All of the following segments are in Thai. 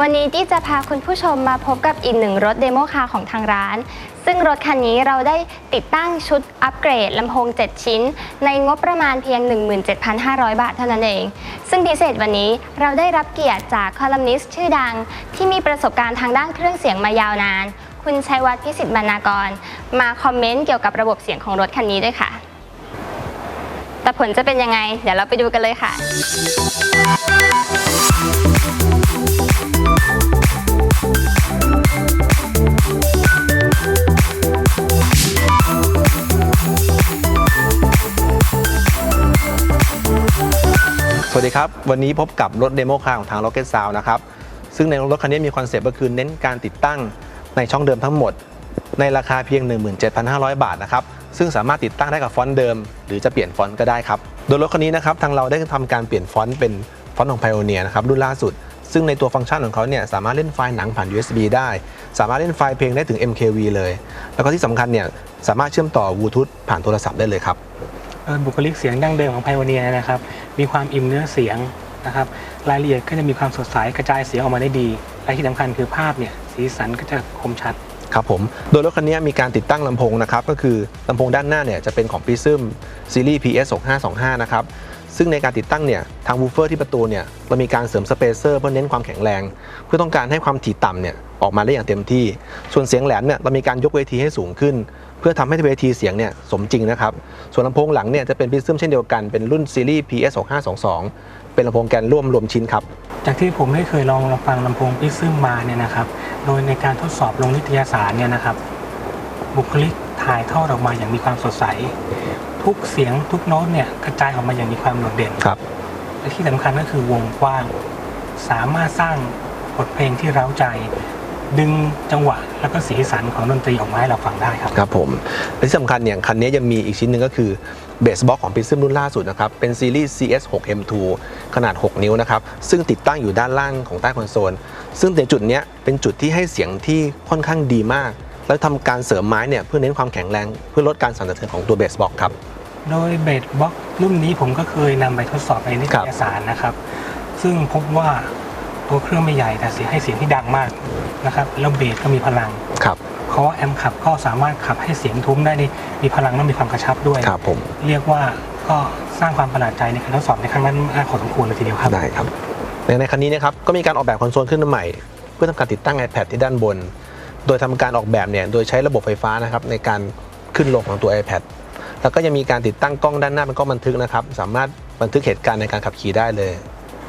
วันนี้ที่จะพาคุณผู้ชมมาพบกับอีกหนึ่งรถเดโมคาร์ของทางร้าน ซึ่งรถคันนี้เราได้ติดตั้งชุดอัปเกรดลำโพง 7 ชิ้น ในงบประมาณเพียง 17,500 บาทเท่านั้นเอง ซึ่งพิเศษวันนี้เราได้รับเกียรติจากคอลัมนิสต์ชื่อดัง ที่มีประสบการณ์ทางด้านเครื่องเสียงมายาวนาน คุณชัยวัฒน์พิสิทธิ์บรรณากร มาคอมเมนต์เกี่ยวกับระบบเสียงของรถคันนี้ด้วยค่ะ แต่ผลจะเป็นยังไง เดี๋ยวเราไปดูกันเลยค่ะ สวัสดีครับ วันนี้พบกับรถเดโมคาร์ของทาง Rocket Sound นะครับ ซึ่งในรถคันนี้มีคอนเซปต์ก็คือเน้นการติดตั้งในช่องเดิมทั้งหมด ในราคาเพียง 17,500 บาทนะครับ ซึ่งสามารถติดตั้งได้กับฟอนต์เดิม หรือจะเปลี่ยนฟอนต์ก็ได้ครับ โดยรถคันนี้นะครับทางเราได้ทำการเปลี่ยนฟอนต์เป็นฟอนต์ของ Pioneer นะครับรุ่นล่าสุด ซึ่งในตัวฟังก์ชันของเขาเนี่ยสามารถเล่นไฟล์หนังผ่าน USB ได้ สามารถเล่นไฟล์เพลงได้ถึง MKV เลย แล้วก็ที่สำคัญเนี่ยสามารถเชื่อมต่อบลูทูธผ่านโทรศัพท์ได้เลยครับ บุคลิกเสียงดั้งเดิมของไพโอเนียนะครับ มีความอิ่มเนื้อเสียงนะครับ รายละเอียดก็จะมีความสดใสกระจายเสียงออกมาได้ดี และที่สำคัญคือภาพเนี่ยสีสันก็จะคมชัดครับผม โดยรถคันนี้มีการติดตั้งลำโพงนะครับ ก็คือลำโพงด้านหน้าเนี่ยจะเป็นของ Prism ซีรีส์ PS 6525 นะครับ ซึ่งในการติดตั้งเนี่ยทางวูฟเฟอร์ที่ประตูเนี่ยเรามีการเสริมสเปเซอร์เพื่อเน้นความแข็งแรง เพื่อต้องการให้ความถี่ต่ำเนี่ยออกมาได้อย่างเต็มที่ ส่วนเสียงแหลมเนี่ยเรามีการยกเวทีให้สูงขึ้น เพื่อทำให้เวทีเสียงเนี่ยสมจริงนะครับส่วนลำโพงหลังเนี่ยจะเป็น Prism เช่นเดียวกันเป็นรุ่นซีรีส์ PS 6522เป็นลำโพงแกนร่วมรวมชิ้นครับจากที่ผมได้เคยลองฟังลำโพงพิซึมมาเนี่ยนะครับโดยในการทดสอบลงนิตยสารเนี่ยนะครับบุคลิกถ่ายทอดออกมาอย่างมีความสดใส ทุกเสียงทุกโน้ตเนี่ยกระจายออกมาอย่างมีความโดดเด่นครับ และที่สำคัญก็คือวงกว้าง สามารถสร้างบทเพลงที่เร้าใจ ดึงจังหวะแล้วก็สีสันของดนตรีออกมาให้เราฟังได้ครับครับผมและที่สำคัญเนี่ยคันนี้ยังมีอีกชิ้นหนึ่งก็คือเบสบ็อกของ Prism รุ่นล่าสุดนะครับเป็นซีรีส์ CS 6 M2 ขนาด 6 นิ้วนะครับซึ่งติดตั้งอยู่ด้านล่างของใต้คอนโซล ซึ่งในจุดเนี้ยเป็นจุดที่ให้เสียงที่ค่อนข้างดีมาก แล้วทำการเสริมไม้เนี่ยเพื่อเน้นความแข็งแรงเพื่อลดการสั่นสะเทือนของตัวเบสบ็อกครับ โดยเบสบ็อกรุ่นนี้ผมก็เคยนำไปทดสอบในนิตยสารนะครับ ซึ่งพบว่าตัวเครื่องไม่ใหญ่แต่เสียงให้เสียงที่ดังมากนะครับแล้วเบสก็มีพลังครับเพราะว่าแอมป์ขับก็สามารถขับให้เสียงทุ้มได้ในมีพลังและมีความกระชับด้วยครับผมเรียกว่าก็สร้างความประหลาดใจในการทดสอบในครั้งนั้นมากพอสมควรเลยทีเดียวครับได้ครับในในคันนี้นะครับก็มีการออกแบบคอนโซลขึ้นมาใหม่ เพื่อทำการติดตั้ง iPad ที่ด้านบน โดยทำการออกแบบเนี่ยโดยใช้ระบบไฟฟ้านะครับในการขึ้นลงของตัว iPad แล้วก็ยังมีการติดตั้งกล้องด้านหน้าเป็นกล้องบันทึกนะครับ สามารถบันทึกเหตุการณ์ในการขับขี่ได้เลย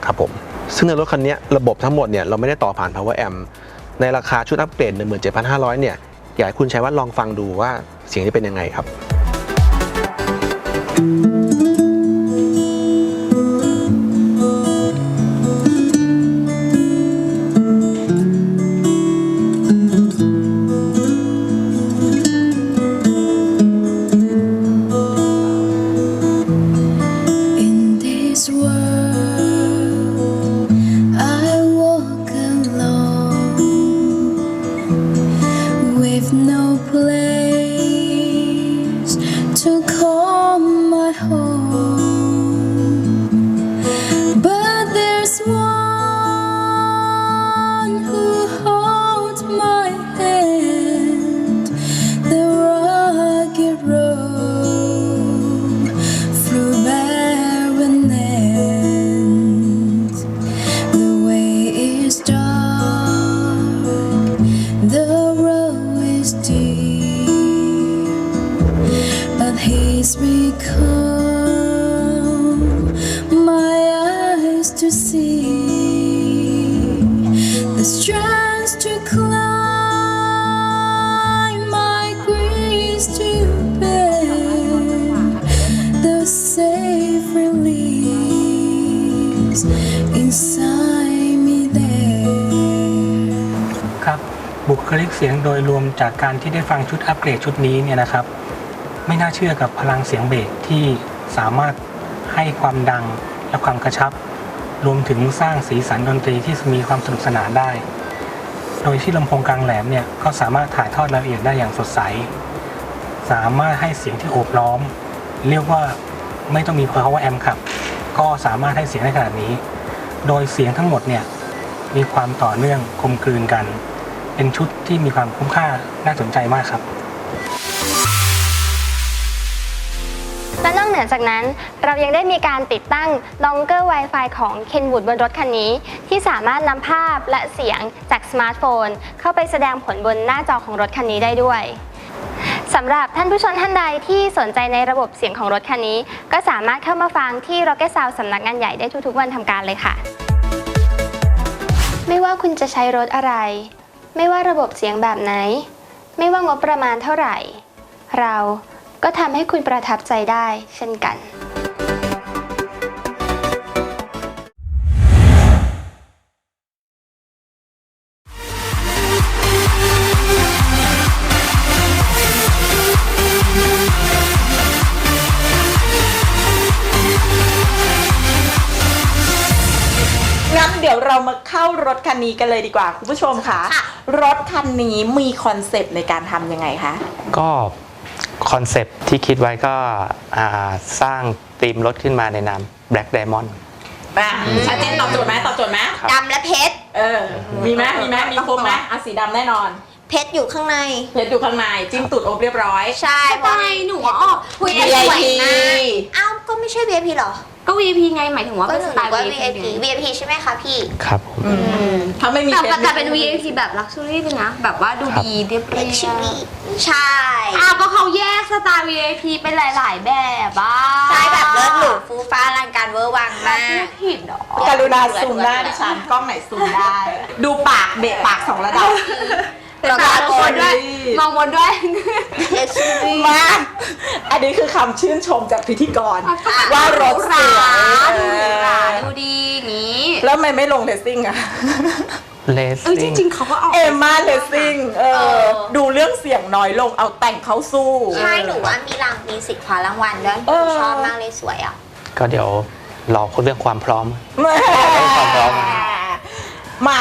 ครับผม ซึ่งในรถคันนี้ระบบทั้งหมดเนี่ยเราไม่ได้ต่อผ่าน Power Amp ในราคาชุดอัปเกรด17,500 เนี่ย อยากให้คุณใช้ว่าลองฟังดูว่าเสียงจะเป็นยังไงครับ บุคลิกเสียงโดยรวมจากการที่ได้ฟังชุดอัปเกรดชุดนี้เนี่ยนะครับ ไม่น่าเชื่อกับพลังเสียงเบสที่สามารถให้ความดังและความกระชับ รวมถึงสร้างสีสันดนตรีที่มีความสนุกสนานได้ โดยที่ลำโพงกลางแหลมเนี่ยก็สามารถถ่ายทอดรายละเอียดได้อย่างสดใส สามารถให้เสียงที่โอบล้อม เรียกว่าไม่ต้องมี power amp ครับ ก็สามารถให้เสียงได้ขนาดนี้ โดยเสียงทั้งหมดเนี่ยมีความต่อเนื่องกลมกลืนกัน เป็นชุดที่มีความคุ้มค่าน่าสนใจมากครับ และนอกเหนือจากนั้นเรายังได้มีการติดตั้ง Longer Wi-Fi ของ Kenwood บนรถคันนี้ ที่สามารถนำภาพและเสียงจากสมาร์ทโฟน เข้าไปแสดงผลบนหน้าจอของรถคันนี้ได้ด้วยสำหรับท่านผู้ชมท่านใดที่สนใจในระบบเสียงของรถคันนี้ ก็สามารถเข้ามาฟังที่ Rocket Sound สำนักงานใหญ่ได้ทุกๆวันทำการเลยค่ะ ไม่ว่าคุณจะใช้รถอะไร ไม่ว่าระบบเสียงแบบไหน ไม่ว่างบประมาณเท่าไหร่ เราก็ทำให้คุณประทับใจได้เช่นกัน นนี้กันเลยดีกว่าคุณผู้ชมค่ะ รถคันนี้มีคอนเซปต์ในการทำยังไงคะ ก็คอนเซปต์ที่คิดไว้ก็อ่าสร้างธีมรถขึ้นมาในนาม Black Diamond อะชัดเจนตอบโจทย์ไหมตอบโจทย์ไหมครับ ดำและเพชร เออ มีไหมมีไหมมีครบไหมอะสีดำแน่นอน เพชรอยู่ข้างใน เพชรอยู่ข้างในจิ้มตูดอบเรียบร้อย ใช่เพราะใช่หนูว่าออกคุยกันสวย VIP มากอ้าวก็ไม่ใช่ VIP หรอ ก็ VIP ไงหมายถึงว่าก็เป็นหนูสไตล์ ว่า VIP VIP VIP ใช่ไหมคะพี่ ครับผม ถ้าไม่มีแต่เพชรแต่เป็น VIP แบบ luxury เลยนะ แบบว่าดูดีเรียบเพเรียชรบใช่อ้าวก็เขาแยกสไตล์ VIP เป็นหลาย ๆ แบบอะใช่แบบเลิศหรูฟูฟ้าอลังการเวอร์วังมาก ผิดเหรอกรุณาซูมหน้าดิฉันกล้องไหนซูมได้ ดูปากเบะปากสองระดับ แต่ตาโกนด้วยมองบนด้วย SUV มากอันนี้คือคำชื่นชมจากพิธีกร ว่ารถสวยดูหรูหราเออดูดีอย่างนี้แล้วทำไมไม่ลงเลสซิ่งอะ เลสเอ้ยจซิ่งริงๆเขาก็ออกเอมมาเลสซิ่งเอเออ อ ดูเรื่องเสียงน้อยลงเอาแต่งเข้าสู้ ใช่หนูว่ามีรางมีสิทธิ์คว้ารางวัลด้วยหเอนูอชอบมากเลยสวยอะ ก็เดี๋ยวรอเรื่องความพร้อม แหม่ความพร้อม มา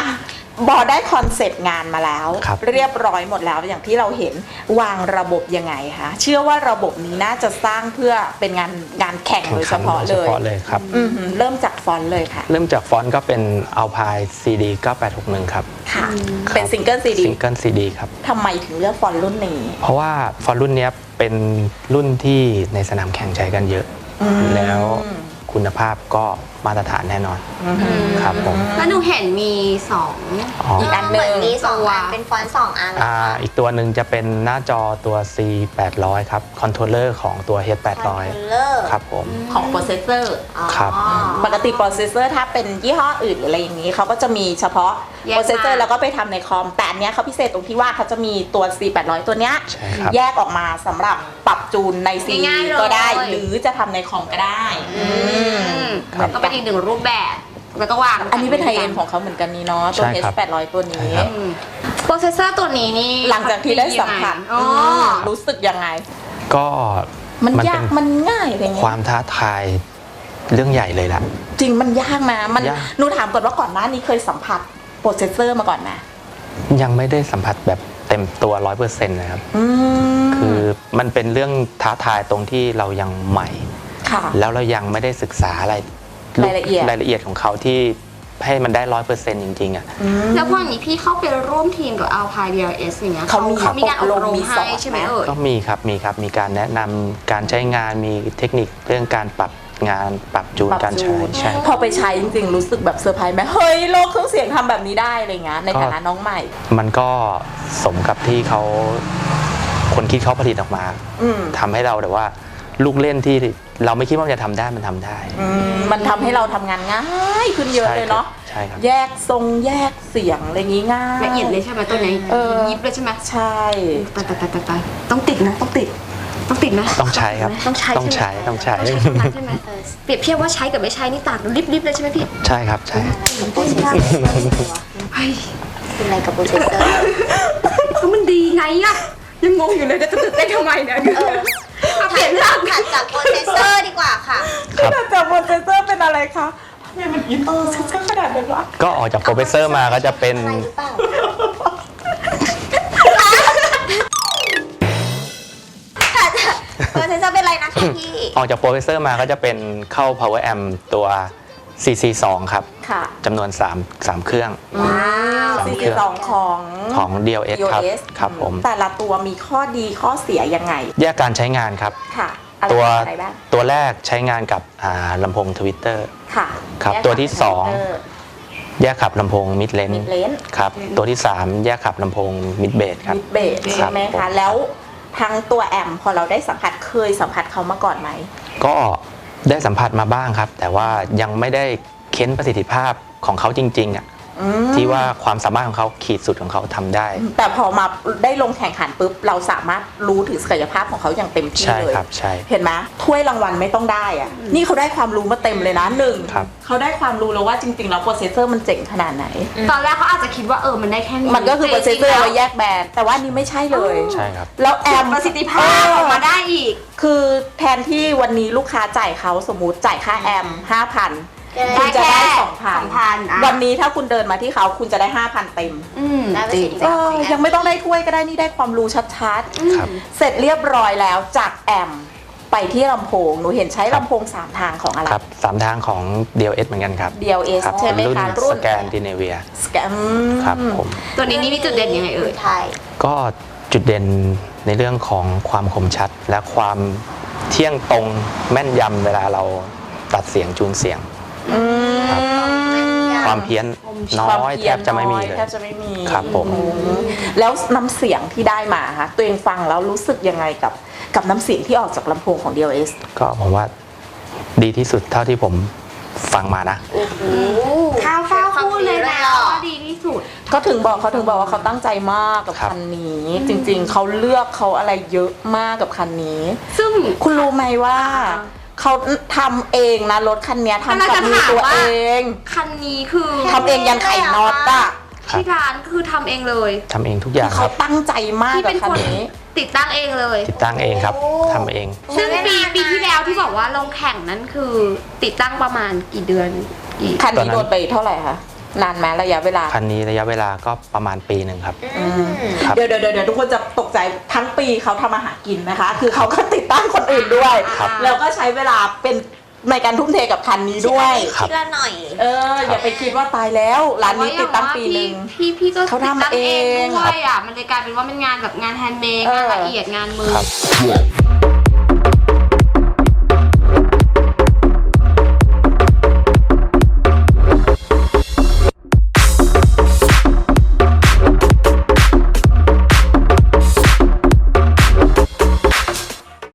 บอได้คอนเซปต์งานมาแล้ว ครับ เรียบร้อยหมดแล้วอย่างที่เราเห็นวางระบบยังไงคะเชื่อว่าระบบนี้น่าจะสร้างเพื่อเป็นงานงานแข่งแข่งโดยเฉขันพาะโดยเลเฉยพาะเลยครับ อือหือเริ่มจากฟอนต์เลยค่ะเริ่มจากฟอนต์ก็เป็น Alpine CD 9861 ครับ ค่ะเป็นซิงเกิลซีดีซิงเกิล CD ครับ ทำไมถึงเลือกฟอนต์รุ่นนี้ เพราะว่าฟอนต์รุ่นเนี้ยเป็นรุ่นที่ในสนามแข่งใช้กันเยอะ แล้วคุณภาพก็มาตรฐานแน่นอนครับผม แล้วหนูเห็นมีสองอ๋ออี กอันหนึ่ง เหมือนมีสองตัวอันเป็นฟอนต์สองอันอ่าอีกตัวหนึ่งจะเป็นหน้าจอตัว C 800ครับคอนโทรลเลอร์ของตัว H คอนโทรล800เลอร์ครับผม ของโปรเซสเซอร์ ครับ ปกติโปรเซสเซอร์ถ้าเป็นยี่ห้ออื่นหรืออะไรอย่างนี้เขาก็จะมีเฉพาะแยกมา โปรเซสเซอร์แล้วก็ไปทำในคอม แต่อันเนี้ยเขาพิเศษตรงที่ว่าเขาจะมีตัว C 800 ตัวเนี้ย ใช่ครับ แยกออกมาสำหรับปรับจูนในซีง่ายๆเลย ก็ได้ หรือจะทำในคอมก็ได้อืม ครับ ก็เป็นอีกหนึ่งรูปแบบแล้วก็วางอันนี้เป็นไฮเอ็นของเขาเหมือนกันนี่เนาะตัว ใช่ H ครับ800 ตัวนี้ ใช่ครับ อืมโปรเซสเซอร์ตัวนี้นี่หลังจากที่ได้สัมผัสอ๋อมรู้สึกยังไง ก็มันมันยาเป็กนมันง่ายอะไรเงี้ควายมท้าทายเรื่องใหญ่เลยล่ะ จริงมันยากนะมันยาก หนูถามก่อนว่าก่อนหน้านี้เคยสัมผัสโปรเซสเซอร์มาก่อนไหมยังไม่ได้สัมผัสแบบเต็มตัว100%นะครับ อืมคือมันเป็นเรื่องท้าทายตรงที่เรายังใหม่ ค่ะ แล้วเรายังไม่ได้ศึกษาอะไร รายละเอียด รายละเอียดของเขาที่ให้มันได้ร้อยเปอร์เซ็นต์จริงๆอะ แล้วพออย่างนี้พี่เข้าไปร่วมทีมกับ Alpine DLS อย่างเงี้ยเขามีเขามีการอบรอบรมมมีสให้อนใช่ไหมไหมเอ่ยก็มีครับมีครับมีการแนะนำการใช้งานมีเทคนิคเรื่องการปรับงานปรับจูนปรับการจูใช้นใช่พอไปใช้จริงๆรู้สึกแบบเซอร์ไพรส์ไหมเฮ้ยโลกเครื่องเสียงทำแบบนี้ได้อะไรเงี้ยในฐานะน้องใหม่ มันก็สมกับที่เขาคนคิดเขาผลิตออกมาอืมทำให้เราแบบว่า ลูกเล่นที่เราไม่คิดว่ามันจะทำได้มันทำได้ อืมมันทำให้เราทำงานง่ายขึ้นเยอะเลยเนาะใช่ครับ แยกทรงแยกเสียงอะไรอย่างงี้ง่าย ละเอียดเลยใช่ไหมตัวนี้เออ ยิบเลยใช่ไหมใช่ ตายตายตายตายตายต้องติดนะต้องติด ต้องติดนะต้องใช้ครับต้องใช้ต้องใช้ต้องใช้ต้องใช้ตรงนั้นใช่ไหมเปรียบเทียบว่าใช้กับไม่ใช้นี่ต่างกันลิบลิบเลยใช่ไหมพี่ใช่ครับใช่ เฮ้ยเป็นอะไรกับโปรเซสเซอร์ก็มันดีไงอะยังงงอยู่เลยจะตื่นเต้นทำไมเนี่ย เออเอาเปลี่ยนเรื่องถัดจากโปรเซสเซอร์ดีกว่าค่ะครับแต่โปรเซสเซอร์เป็นอะไรคะทำไมมันอินโปรเซสเซอร์ขนาดนั้นวะก็ออกจากโปรเฟสเซอร์มาก็จะเป็น อะไรหรือเปล่าถัดจากโปรเซสเซอร์เป็นอะไรนะคะพี่ ออกจากโปรเฟสเซอร์มาก็จะเป็นเข้า power amp ตัว CC2 ครับค่ะจำนวน3 3เครื่อง ว้าวสามซีเครื่องสองของของ DLS ครับ DLS ครับผม แต่ละตัวมีข้อดีข้อเสียยังไง แยกการใช้งานครับ ค่ะอะไรตัวอะไรบ้าง ตัวแรกใช้งานกับอ่าลำโพงทวิตเตอร์ ค่ะครับแยกตัวที่ขับสองเออแยกขับลำโพงมิดเลน mid lane ครับ ตัวที่ 3 แยกขับลำโพงมิดเบสครับ มิดเบสครัใช่บไหมผคะ ม แล้วทั้งตัวแอมพอเราได้สัมผัสเคยสัมผัสเขามาก่อนไหม ก็ ได้สัมผัสมาบ้างครับ แต่ว่ายังไม่ได้เค้นประสิทธิภาพของเขาจริงๆอะ ที่ว่าความสามารถของเขาขีดสุดของเขาทำได้ แต่พอมาได้ลงแข่งขันปุ๊บเราสามารถรู้ถึงศักยภาพของเขาอย่างเต็มที่ใช่เลยครับใช่ เห็นไหมถ้วยรางวัลไม่ต้องได้อะนี่เขาได้ความรู้มาเต็มเลยนะหนึ่งครับ เขาได้ความรู้แล้วว่าจริงๆแล้วโปรเซสเซอร์มันเจ๋งขนาดไหน ตอนแรกเขาอาจจะคิดว่าเออมันได้แค่นี้มันก็คือโปรเซสเซอร์เอาไว้แยกแบรนด์แต่ว่านี่ไม่ใช่เลยใช่ครับ แล้วแอมประสิทธิภาพออกมาได้อีก คือแทนที่วันนี้ลูกค้าจ่ายเขาสมมติจ่ายค่าแอมห้าพันได้ คุณจะได้แค่สองพัน2,000อะ วันนี้ถ้าคุณเดินมาที่เขาคุณจะได้ห้าพันเต็มอืม ได้ประสิทธิเอภาพอของแอปยังไม่ต้องได้ถ้วยก็ได้นี่ได้ความรู้ชัดครับๆเสร็จเรียบร้อยแล้วจากแอมไปที่ลำโพง หนูเห็นใช้ลำโพงสามทางของอะไร ครับสามทางของ DLS เหมือนกันครับ DLS ครับใช่ไหมรุ่นคะสรุ่นแกนดิเนเวียสแกนครับผม ตัวนี้นี่มีจุดเด่นยังไงเอ่ย ไทย ก็จุดเด่นในเรื่องของความคมชัด และความเที่ยงตรงแม่นยำเวลาเราตัดเสียงจูนเสียง อืมความเพี้ยนน้ความอยเพี้แทบจะไม่มีน้อเลยแทบจะไม่มีครับผม อืมแล้วน้ำเสียงที่ได้มาคะตัวเองฟังแล้วรู้สึกยังไงกับกับน้ำเสียงที่ออกจากลำโพงของ DLS ก็ผมว่าดีที่สุดเท่าที่ผมฟังมานะ ข้าวฟ้าพูดเลยนะความดีเลยเหรอว่าดีที่สุด ก็ถึงบอกเขาถึงบอกว่าเขาตั้งใจมากกับครับ คันนี้ จริงๆ เขาเลือกเขาอะไรเยอะมากกับคันนี้ ซึ่ง คุณรู้ไหมว่า อ่า เขาทำเองนะรถคันเนี้ยทำกำลังกับจะมือถามตัวว่าเองคันนี้คือทำเองยันไข่น็อตอะที่ร้านคือทำเองเลยทำเองทุกอย่างคเขารับ ตั้งใจมากที่กับเป็นคันคนนี้ ติดตั้งเองเลย ติดตั้งเองครับทำเองซึ่งปีปีที่แล้วที่บอกว่าลงแข่งนั้นคือติดตั้งประมาณกี่เดือนกี่ คันตอนนี้นั้นโดนไปเท่าไหร่คะ นานไหมระยะเวลา คันนี้ระยะเวลาก็ประมาณปีหนึ่งครับ อืม ครับ เดี๋ยวเดี๋ยวเดี๋ยวทุกคนจะตกใจทั้งปีเขาทำอาหารกินนะคะ คือเขาก็ติดตั้งคนอื่นด้วย ครับ แล้วก็ใช้เวลาเป็นในการทุ่มเทกับคันนี้ด้วย ครับ ทีละหน่อยเออ อย่าไปคิดว่าตายแล้วร้านนี้ติดตั้งปีหนึ่ง พี่พี่ก็เขาทำติดตั้งเอง ด้วยอะ มันเลยกลายเป็นว่าเป็นงานแบบงานแฮนด์เมดเออ งานละเอียดงานมือ ครับ